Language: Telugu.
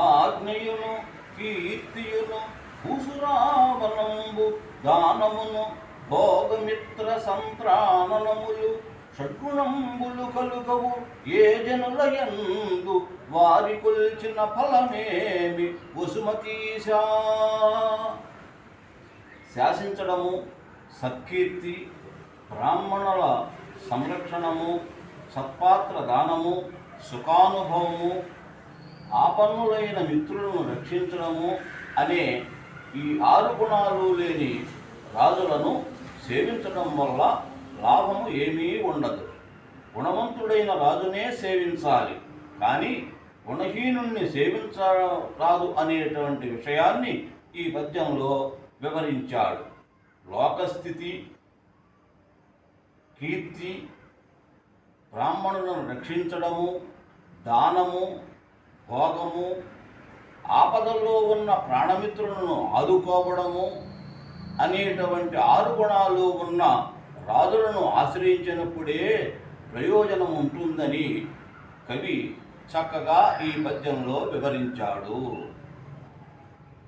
ఆజ్ఞయును కీర్తియును భూసురావనంబు దానమును భోగమిత్ర సంప్రాణనములు షడ్గుణంబులు కలుగవు ఏ జనులయందు వారి కొల్చిన ఫలమేమి వసుమతీశా శాసించడము సత్కీర్తి బ్రాహ్మణుల సంరక్షణము సత్పాత్ర దానము సుఖానుభవము ఆపన్నులైన మిత్రులను రక్షించడము అనే ఈ ఆరు గుణాలు లేని రాజులను సేవించడం వల్ల లాభము ఏమీ ఉండదు. గుణవంతుడైన రాజునే సేవించాలి. కానీ గుణహీనుణ్ణి సేవించరాదు అనేటువంటి విషయాన్ని ఈ పద్యంలో వివరించాడు. లోకస్థితి కీర్తి బ్రాహ్మణులను రక్షించడము దానము భోగము ఆపదల్లో ఉన్న ప్రాణమిత్రులను ఆదుకోవడము అనేటువంటి ఆరు గుణాలు ఉన్న రాజులను ఆశ్రయించినప్పుడే ప్రయోజనం ఉంటుందని కవి చక్కగా ఈ పద్యంలో వివరించాడు.